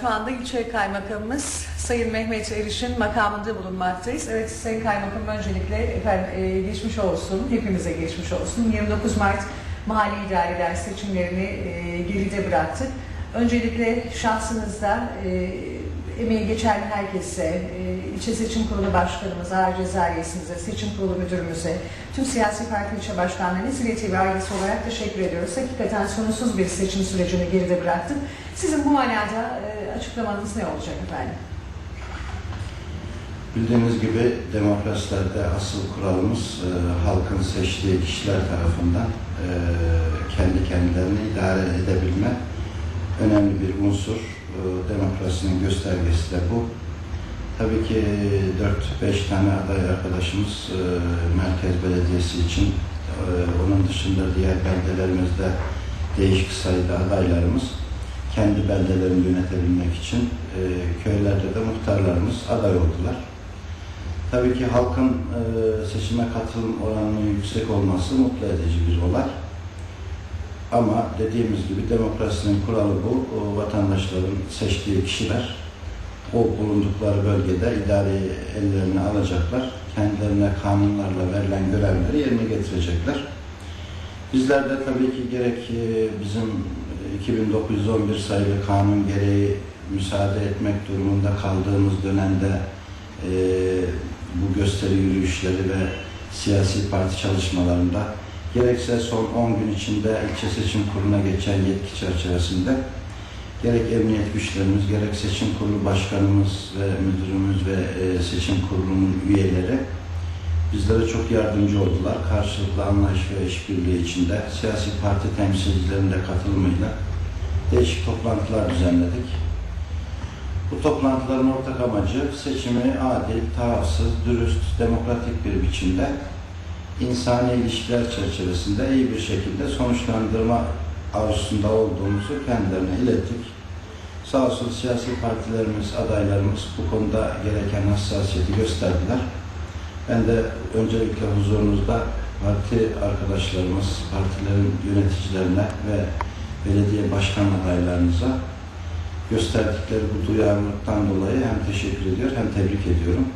Şu anda ilçe kaymakamımız Sayın Mehmet Eriş'in makamında bulunmaktayız. Evet Sayın Kaymakamım öncelikle efendim, e, geçmiş olsun, hepimize geçmiş olsun. 29 Mart mahalli idareler seçimlerini e, geride bıraktık. Öncelikle şahsınızda e, emeği geçen herkese, e, ilçe seçim kurulu başkanımıza, ağır cezayesinize, seçim kurulu müdürümüze, tüm siyasi parti ilçe başkanlarına Zile TV ailesi olarak teşekkür ediyoruz. Hakikaten sorunsuz bir seçim sürecini geride bıraktık. Sizin bu manada e, açıklamanız ne olacak efendim? Bildiğiniz gibi demokrasilerde asıl kuralımız e, halkın seçtiği kişiler tarafından e, kendi kendilerini idare edebilme önemli bir unsur. E, demokrasinin göstergesi de bu. Tabii ki 4-5 tane aday arkadaşımız e, Merkez Belediyesi için, e, onun dışında diğer beldelerimizde değişik sayıda adaylarımız kendi beldelerini yönetebilmek için e, köylerde de muhtarlarımız aday oldular. Tabii ki halkın e, seçime katılım oranının yüksek olması mutlu edici bir olay. Ama dediğimiz gibi demokrasinin kuralı bu. O vatandaşların seçtiği kişiler o bulundukları bölgede idareyi ellerine alacaklar. Kendilerine kanunlarla verilen görevleri yerine getirecekler. Bizler de tabii ki gerek e, bizim 2911 sayılı kanun gereği müsaade etmek durumunda kaldığımız dönemde e, bu gösteri yürüyüşleri ve siyasi parti çalışmalarında gerekse son 10 gün içinde ilçe seçim kuruluna geçen yetki çerçevesinde gerek emniyet güçlerimiz, gerek seçim kurulu başkanımız ve müdürümüz ve e, seçim kurulunun üyeleri bizlere çok yardımcı oldular. Karşılıklı anlayış ve işbirliği içinde siyasi parti temsilcilerinin de katılımıyla değişik toplantılar düzenledik. Bu toplantıların ortak amacı seçimi adil, tarafsız, dürüst, demokratik bir biçimde insani ilişkiler çerçevesinde iyi bir şekilde sonuçlandırma arzusunda olduğumuzu kendilerine ilettik. Sağ olsun siyasi partilerimiz, adaylarımız bu konuda gereken hassasiyeti gösterdiler. Ben de öncelikle huzurunuzda parti arkadaşlarımız, partilerin yöneticilerine ve belediye başkan adaylarınıza gösterdikleri bu duyarlılıktan dolayı hem teşekkür ediyor hem tebrik ediyorum.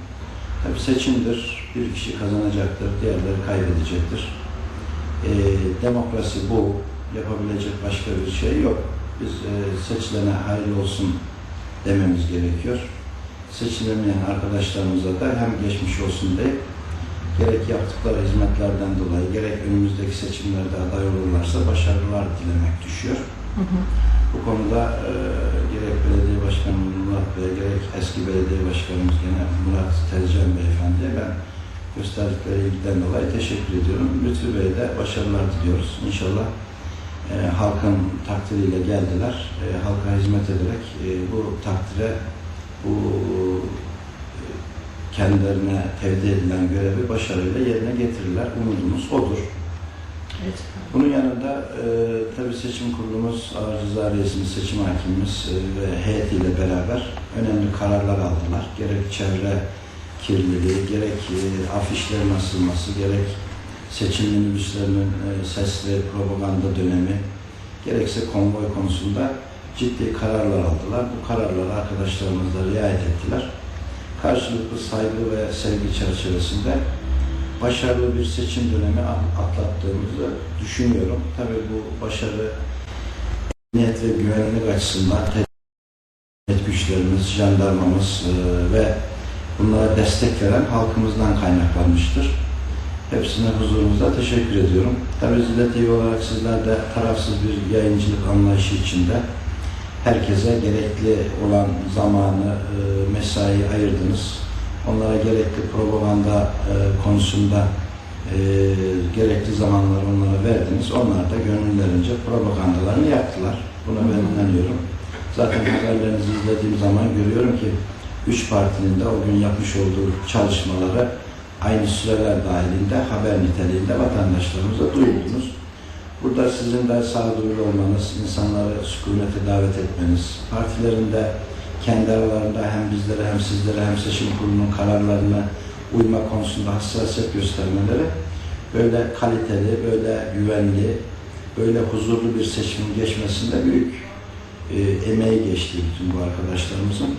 Tabii seçimdir, bir kişi kazanacaktır, diğerleri kaybedecektir. Ee, demokrasi bu, yapabilecek başka bir şey yok. Biz e, seçilene hayırlı olsun dememiz gerekiyor. Seçilemeyen arkadaşlarımıza da hem geçmiş olsun deyip gerek yaptıkları hizmetlerden dolayı gerek önümüzdeki seçimlerde aday olurlarsa başarılar dilemek düşüyor. Bu konuda e, gerek belediye başkanımız Murat Bey, gerek eski belediye başkanımız gene Murat Tezcan Beyefendi'ye ben gösterdikleri ilgiden dolayı teşekkür ediyorum. Lütfü Bey'e de başarılar diliyoruz. İnşallah e, halkın takdiriyle geldiler. E, halka hizmet ederek e, bu takdire, bu kendilerine tevdi edilen görevi başarıyla yerine getirirler. Umudumuz odur. Evet. Bunun yanında e, tabii seçim kurulumuz, Reisimiz, seçim hakimimiz e, ve heyetiyle beraber önemli kararlar aldılar. Gerek çevre kirliliği, gerek e, afişlerin asılması, gerek seçim minibüslerinin e, sesli propaganda dönemi, gerekse konvoy konusunda ciddi kararlar aldılar. Bu kararlara arkadaşlarımız da riayet ettiler. Karşılıklı saygı ve sevgi çerçevesinde başarılı bir seçim dönemi atlattığımızı düşünüyorum. Tabii bu başarı niyet ve güvenlik açısından devlet güçlerimiz, jandarmamız e, ve bunlara destek veren halkımızdan kaynaklanmıştır. Hepsine huzurunuzda teşekkür ediyorum. Tabii Zile TV olarak sizler de tarafsız bir yayıncılık anlayışı içinde herkese gerekli olan zamanı, e, mesai ayırdınız. Onlara gerekli propaganda e, konusunda e, gerekli zamanları onlara verdiniz. Onlar da gönüllerince propagandalarını yaptılar. Buna ben inanıyorum. Zaten haberlerinizi izlediğim zaman görüyorum ki üç partinin de o gün yapmış olduğu çalışmaları aynı süreler dahilinde haber niteliğinde vatandaşlarımıza duyurdunuz. Burada sizin de sağduyulu olmanız, insanları sükunete davet etmeniz, partilerin de kendi aralarında hem bizlere hem sizlere hem seçim kurulunun kararlarına uyma konusunda hassasiyet göstermeleri böyle kaliteli, böyle güvenli, böyle huzurlu bir seçimin geçmesinde büyük e, emeği geçti bütün bu arkadaşlarımızın.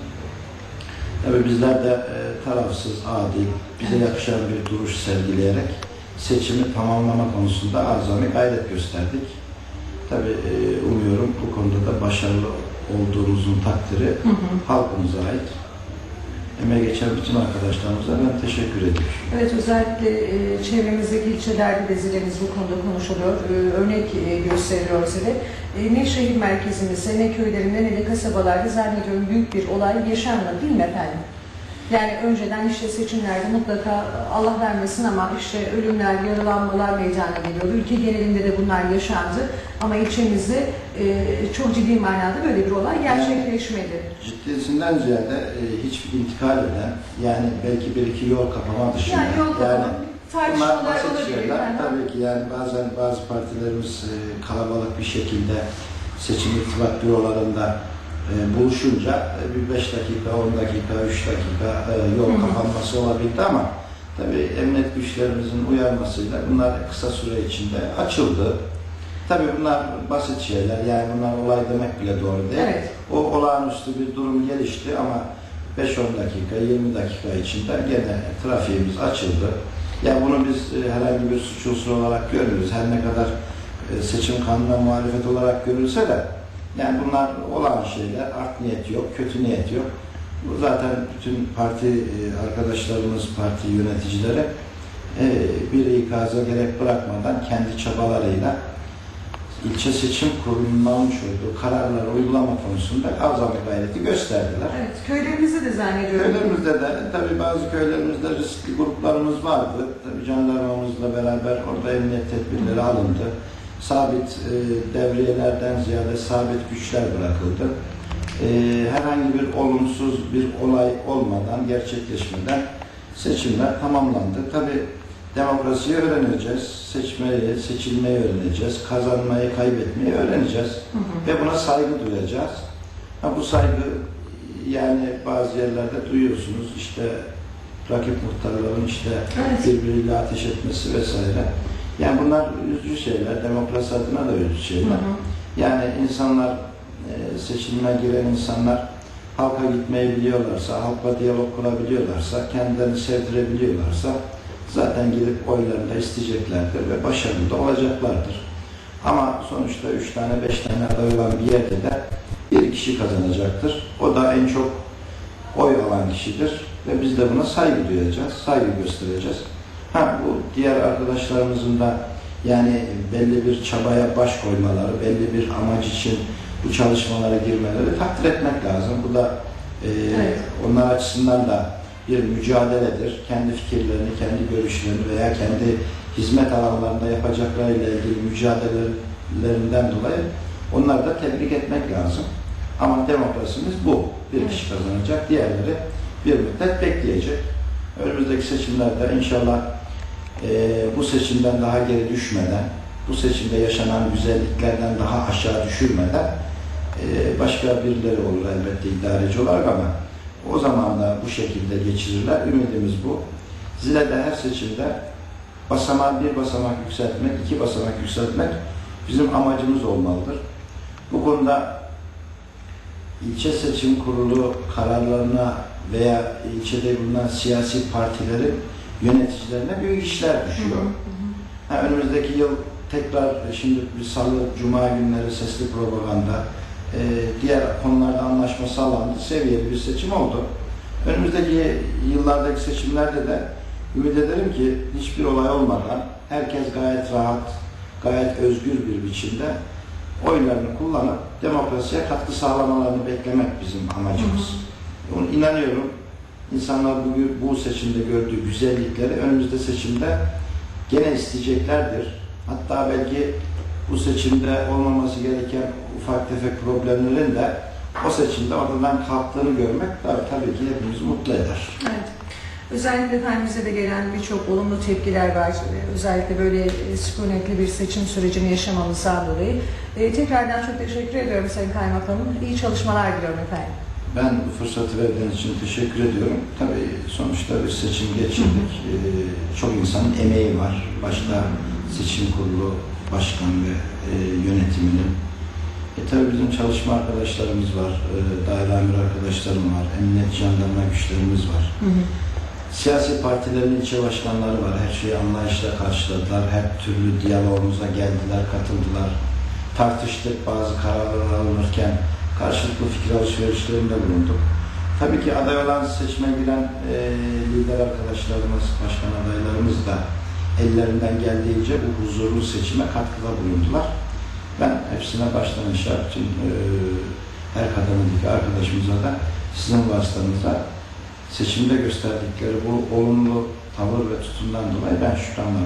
Tabii bizler de e, tarafsız, adil, bize yakışan bir duruş sergileyerek seçimi tamamlama konusunda azami gayret gösterdik. Tabii e, umuyorum bu konuda da başarılı olduğumuzun takdiri Hı hı. halkımıza ait. Emeği geçen bütün arkadaşlarımıza ben teşekkür ediyorum. Evet özellikle e, çevremizdeki ilçelerde de zilemiz bu konuda konuşuluyor. E, örnek e, gösteriliyor zile. E, ne şehir merkezimizde ne köylerinde ne de kasabalarda zannediyorum büyük bir olay yaşanmadı değil mi efendim? Yani önceden işte seçimlerde mutlaka Allah vermesin ama işte ölümler, yaralanmalar meydana geliyordu. Ülke genelinde de bunlar yaşandı. Ama ilçemizde e, çok ciddi manada böyle bir olay gerçekleşmedi. Ciddiyetinden ziyade e, hiç intikal eden, yani belki bir iki yol kapama dışında. Yani yol kapalı Bunlar tartışmalar olabilir. şeyler. Yani. Tabii ki yani bazen bazı partilerimiz e, kalabalık bir şekilde seçim irtibat bürolarında e, buluşunca e, bir 5 dakika, 10 dakika, 3 dakika e, yol kapanması olabildi ama tabii emniyet güçlerimizin uyarmasıyla bunlar kısa süre içinde açıldı. Tabii bunlar basit şeyler yani bunlar olay demek bile doğru değil. Evet. O olağanüstü bir durum gelişti ama 5-10 dakika, 20 dakika içinde gene trafiğimiz açıldı. Ya bunu biz e, herhangi bir suç unsuru olarak görmüyoruz. Her ne kadar e, seçim kanununa muhalefet olarak görülse de yani bunlar olan şeyler. Art niyet yok, kötü niyet yok. Bu zaten bütün parti e, arkadaşlarımız, parti yöneticileri e, bir ikaza gerek bırakmadan kendi çabalarıyla ilçe seçim kurulunun almış olduğu kararları uygulama konusunda azami gayreti gösterdiler. Evet, köylerimizde de zannediyorum. Köylerimizde de tabii bazı köylerimizde riskli gruplarımız vardı. Tabii jandarmamızla beraber orada emniyet tedbirleri alındı. Sabit e, devriyelerden ziyade sabit güçler bırakıldı. E, herhangi bir olumsuz bir olay olmadan, gerçekleşmeden seçimler tamamlandı. Tabii demokrasiyi öğreneceğiz, seçmeyi, seçilmeyi öğreneceğiz, kazanmayı, kaybetmeyi öğreneceğiz Hı hı. ve buna saygı duyacağız. Ha, bu saygı yani bazı yerlerde duyuyorsunuz işte rakip muhtarların işte Evet. birbiriyle ateş etmesi vesaire. Yani bunlar üzücü şeyler, demokrasi adına da üzücü Hı şeyler. hı. Yani insanlar e, seçilime giren insanlar halka gitmeyi biliyorlarsa, halkla diyalog kurabiliyorlarsa, kendilerini sevdirebiliyorlarsa zaten gidip oylarını da isteyeceklerdir ve başarılı da olacaklardır. Ama sonuçta üç tane, beş tane aday olan bir yerde de bir kişi kazanacaktır. O da en çok oy alan kişidir ve biz de buna saygı duyacağız, saygı göstereceğiz. Ha bu diğer arkadaşlarımızın da yani belli bir çabaya baş koymaları, belli bir amaç için bu çalışmalara girmeleri takdir etmek lazım. Bu da e, Evet. onlar açısından da bir mücadeledir. Kendi fikirlerini, kendi görüşlerini veya kendi hizmet alanlarında yapacaklarıyla ilgili mücadelelerinden dolayı onları da tebrik etmek lazım. Ama demokrasimiz bu. Bir kişi kazanacak, diğerleri bir müddet bekleyecek. Önümüzdeki seçimlerde inşallah eee, bu seçimden daha geri düşmeden, bu seçimde yaşanan güzelliklerden daha aşağı düşürmeden eee, başka birileri olur elbette idareci olarak ama o zaman da bu şekilde geçirirler. Ümidimiz bu. Zile'de her seçimde basamağı bir basamak yükseltmek, iki basamak yükseltmek bizim amacımız olmalıdır. Bu konuda ilçe seçim kurulu kararlarına veya ilçede bulunan siyasi partilerin yöneticilerine büyük işler Hı düşüyor. hı. Ha, önümüzdeki yıl tekrar şimdi bir salı, cuma günleri sesli propaganda, e, diğer konularda anlaşma sağlandı, seviyeli bir seçim oldu. Önümüzdeki yıllardaki seçimlerde de ümit ederim ki hiçbir olay olmadan herkes gayet rahat, gayet özgür bir biçimde oylarını kullanıp demokrasiye katkı sağlamalarını beklemek bizim amacımız. Onu inanıyorum. İnsanlar bugün bu seçimde gördüğü güzellikleri önümüzde seçimde gene isteyeceklerdir. Hatta belki bu seçimde olmaması gereken ufak tefek problemlerin de o seçimde ortadan kalktığını görmek tabii, tabii ki hepimizi mutlu eder. Evet. Özellikle efendimize de gelen birçok olumlu tepkiler var. Özellikle böyle e, sükunetli bir seçim sürecini yaşamamızdan dolayı. Ee, tekrardan çok teşekkür ediyorum Sayın Kaymakamım. İyi çalışmalar diliyorum efendim. Ben bu fırsatı verdiğiniz için teşekkür ediyorum. Tabii sonuçta bir seçim geçirdik. Ee, çok insanın emeği var. Başta seçim kurulu başkan ve e, yönetiminin E tabi bizim çalışma arkadaşlarımız var, e, daire amir arkadaşlarım var, emniyet jandarma güçlerimiz var. Siyasi partilerin ilçe başkanları var. Her şeyi anlayışla karşıladılar. Her türlü diyalogumuza geldiler, katıldılar. Tartıştık bazı kararlar alınırken karşılıklı fikir alışverişlerinde bulunduk. Tabii ki aday olan seçime giren e, lider arkadaşlarımız, başkan adaylarımız da ellerinden geldiğince bu huzurlu seçime katkıda bulundular. Ben hepsine baştan aşağı tüm e, her kademedeki arkadaşımıza da sizin vasıtanızda seçimde gösterdikleri bu olumlu tavır ve tutumdan dolayı ben şükranlarımı